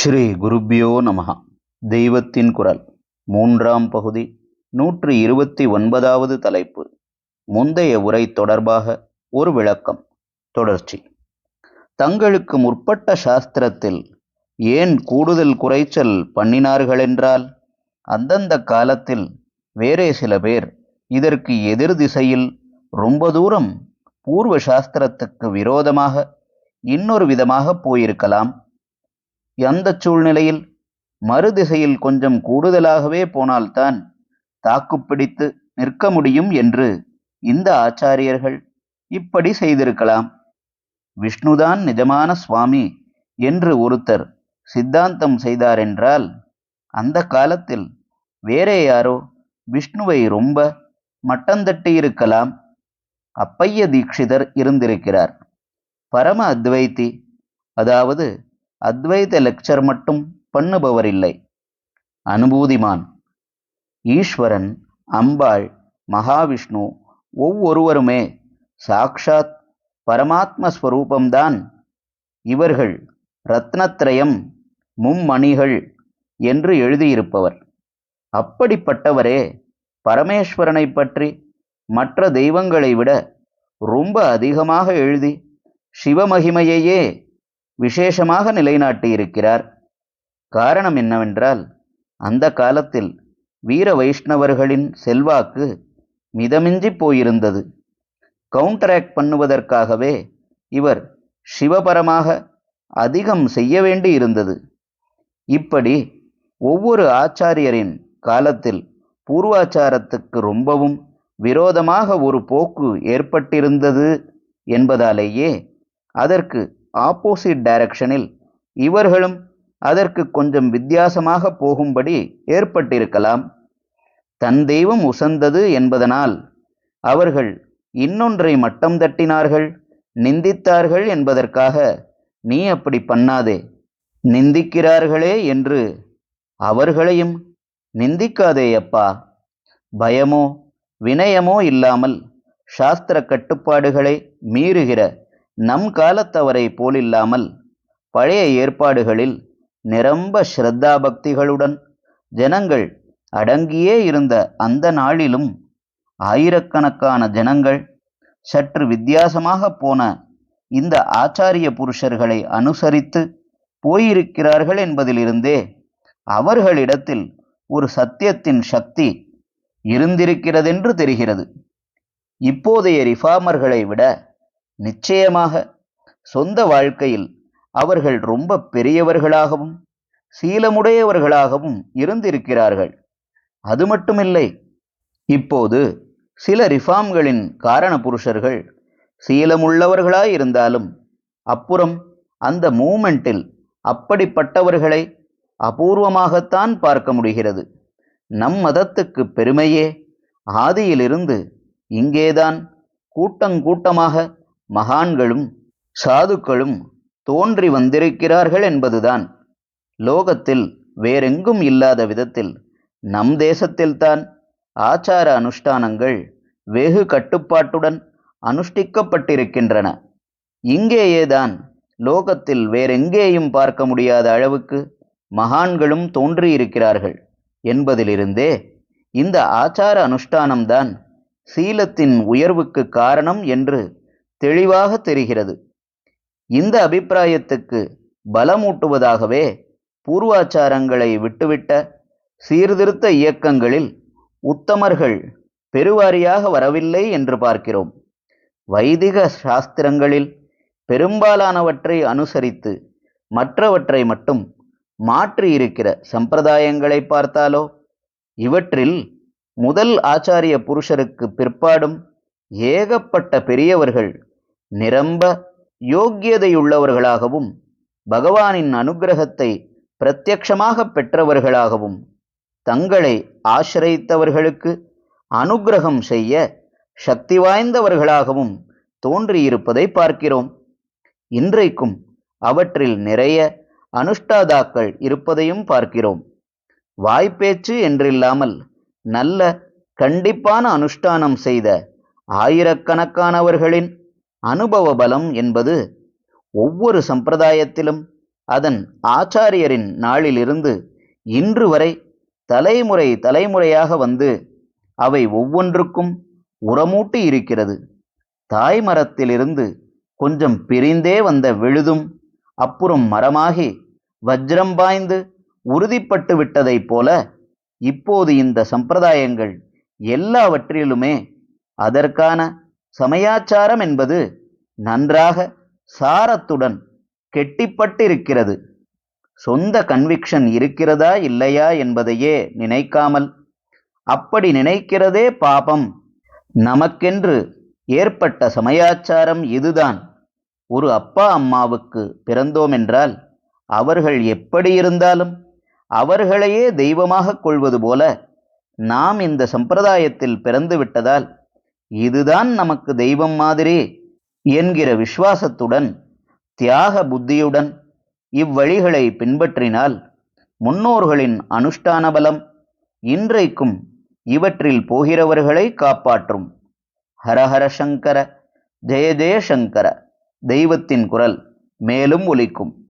ஸ்ரீ குருப்பியோ நமகா தெய்வத்தின் குரல். மூன்றாம் பகுதி. நூற்று இருபத்தி ஒன்பதாவது தலைப்பு. முந்தைய உரை தொடர்பாக ஒரு விளக்கம். தொடர்ச்சி. தங்களுக்கு முற்பட்ட சாஸ்திரத்தில் ஏன் கூடுதல் குறைச்சல் பண்ணினார்களென்றால் அந்தந்த காலத்தில் வேறே சில பேர் இதற்கு எதிர் திசையில் ரொம்ப தூரம் பூர்வ சாஸ்திரத்துக்கு விரோதமாக இன்னொரு விதமாக போயிருக்கலாம். அந்த சூழ்நிலையில் மறுதிசையில் கொஞ்சம் கூடுதலாகவே போனால்தான் தாக்குப்பிடித்து நிற்க முடியும் என்று இந்த ஆச்சாரியர்கள் இப்படி செய்திருக்கலாம். விஷ்ணுதான் நிஜமான சுவாமி என்று ஒருத்தர் சித்தாந்தம் செய்தாரென்றால் அந்த காலத்தில் வேறே யாரோ விஷ்ணுவை ரொம்ப மட்டந்தட்டியிருக்கலாம் அப்பைய தீட்சிதர் இருந்திருக்கிறார். பரம அத்வைத்தி அதாவது அத்வைத லெக்சர் மட்டும் பண்ணுபவர் இல்லை அனுபூதிமான் ஈஸ்வரன் அம்பாள் மகாவிஷ்ணு ஒவ்வொருவருமே சாக்ஷாத் பரமாத்ம ஸ்வரூபம்தான் இவர்கள் ரத்னத்ரயம் மும்மணிகள் என்று எழுதியிருப்பவர். அப்படிப்பட்டவரே பரமேஸ்வரனை பற்றி மற்ற தெய்வங்களை விட ரொம்ப அதிகமாக எழுதி சிவமகிமையையே விசேஷமாக நிலைநாட்டியிருக்கிறார். காரணம் என்னவென்றால் அந்த காலத்தில் வீர வைஷ்ணவர்களின் செல்வாக்கு மிதமிஞ்சி போயிருந்தது. கவுண்டராக்ட் பண்ணுவதற்காகவே இவர் சிவபரமாக அதிகம் செய்ய வேண்டி இருந்தது இப்படி ஒவ்வொரு ஆச்சாரியரின் காலத்தில் பூர்வாச்சாரத்துக்கு ரொம்பவும் விரோதமாக ஒரு போக்கு ஏற்பட்டிருந்தது என்பதாலேயே அதற்கு ஆப்போசிட் டைரக்ஷனில் இவர்களும் அதற்கு கொஞ்சம் வித்தியாசமாக போகும்படி ஏற்பட்டிருக்கலாம். தன் தெய்வம் உசந்தது என்பதனால் அவர்கள் இன்னொன்றை மட்டம் தட்டினார்கள் நிந்தித்தார்கள் என்பதற்காக நீ அப்படி பண்ணாதே நிந்திக்கிறார்களே என்று அவர்களையும் நிந்திக்காதே அப்பா. பயமோ வினயமோ இல்லாமல் சாஸ்திர கட்டுப்பாடுகளை மீறுகிற நம் காலத்தவரை போலில்லாமல் பழைய ஏற்பாடுகளில் நிரம்ப ஸ்ரத்தா பக்திகளுடன் ஜனங்கள் அடங்கியே இருந்த அந்த நாளிலும் ஆயிரக்கணக்கான ஜனங்கள் சற்று வித்தியாசமாக போன இந்த ஆச்சாரிய புருஷர்களை அனுசரித்து போயிருக்கிறார்கள் என்பதிலிருந்தே அவர்களிடத்தில் ஒரு சத்தியத்தின் சக்தி இருந்திருக்கிறதென்று தெரிகிறது. இப்போதைய ரிஃபார்மர்களை விட நிச்சயமாக சொந்த வாழ்க்கையில் அவர்கள் ரொம்ப பெரியவர்களாகவும் சீலமுடையவர்களாகவும் இருந்திருக்கிறார்கள். அது மட்டுமில்லை இப்போது சில ரிஃபார்ம்களின் காரண புருஷர்கள் சீலமுள்ளவர்களாயிருந்தாலும் அப்புறம் அந்த மூமெண்ட்டில் அப்படிப்பட்டவர்களை அபூர்வமாகத்தான் பார்க்க முடிகிறது. நம் மதத்துக்கு பெருமையே ஆதியிலிருந்து இங்கேதான் கூட்டங்கூட்டமாக மகான்களும் சாதுக்களும் தோன்றி வந்திருக்கிறார்கள் என்பதுதான். லோகத்தில் வேறெங்கும் இல்லாத விதத்தில் நம் தேசத்தில்தான் ஆச்சார அனுஷ்டானங்கள் வெகு கட்டுப்பாட்டுடன் அனுஷ்டிக்கப்பட்டிருக்கின்றன. இங்கேயேதான் லோகத்தில் வேறெங்கேயும் பார்க்க முடியாத அளவுக்கு மகான்களும் தோன்றியிருக்கிறார்கள் என்பதிலிருந்தே இந்த ஆச்சார அனுஷ்டானம்தான் சீலத்தின் உயர்வுக்கு காரணம் என்று தெளிவாக தெரிகிறது. இந்த அபிப்பிராயத்துக்கு பலமூட்டுவதாகவே பூர்வாச்சாரங்களை விட்டுவிட்ட சீர்திருத்த இயக்கங்களில் உத்தமர்கள் பெருவாரியாக வரவில்லை என்று பார்க்கிறோம். வைதிக சாஸ்திரங்களில் பெரும்பாலானவற்றை அனுசரித்து மற்றவற்றை மட்டும் மாற்றியிருக்கிற சம்பிரதாயங்களை பார்த்தாலோ? இவற்றில் முதல் ஆச்சாரிய புருஷருக்கு பிற்பாடும் ஏகப்பட்ட பெரியவர்கள் நிரம்ப யோக்கியதையுள்ளவர்களாகவும் பகவானின் அனுகிரகத்தை பிரத்யக்ஷமாக பெற்றவர்களாகவும் தங்களை ஆசிரயித்தவர்களுக்கு அனுகிரகம் செய்ய சக்தி வாய்ந்தவர்களாகவும் தோன்றியிருப்பதை பார்க்கிறோம். இன்றைக்கும் அவற்றில் நிறைய அனுஷ்டாதாக்கள் இருப்பதையும் பார்க்கிறோம். வாய்ப்பேச்சு என்றில்லாமல் நல்ல கண்டிப்பான அனுஷ்டானம் செய்த ஆயிரக்கணக்கானவர்களின் அனுபவ பலம் என்பது ஒவ்வொரு சம்பிரதாயத்திலும் அதன் ஆச்சாரியரின் நாளிலிருந்து இன்று வரை தலைமுறை தலைமுறையாக வந்து அவை ஒவ்வொன்றுக்கும் உரமூட்டி இருக்கிறது. தாய் மரத்திலிருந்து கொஞ்சம் பிரிந்தே வந்த விழுதும் அப்புறம் மரமாகி வஜ்ரம் பாய்ந்து உறுதிப்பட்டு விட்டதைப் போல இப்போது இந்த சம்பிரதாயங்கள் எல்லாவற்றிலுமே அதற்கான சமயாச்சாரம் என்பது நன்றாக சாரத்துடன் கெட்டிப்பட்டிருக்கிறது. சொந்த கன்விக்ஷன் இருக்கிறதா இல்லையா என்பதையே நினைக்காமல் அப்படி நினைக்கிறதே பாபம். நமக்கென்று ஏற்பட்ட சமயாச்சாரம் இதுதான். ஒரு அப்பா அம்மாவுக்கு பிறந்தோமென்றால் அவர்கள் எப்படி இருந்தாலும் அவர்களையே தெய்வமாகக் கொள்வது போல நாம் இந்த சம்பிரதாயத்தில் பிறந்து விட்டதால் இதுதான் நமக்கு தெய்வம் மாதிரி என்கிற விசுவாசத்துடன் தியாக புத்தியுடன் இவ்வழிகளை பின்பற்றினால் முன்னோர்களின் அனுஷ்டான பலம் இன்றைக்கும் இவற்றில் போகிறவர்களை காப்பாற்றும். ஹரஹர சங்கர ஜெய ஜெய சங்கர தெய்வத்தின் குரல் மேலும் ஒலிக்கும்.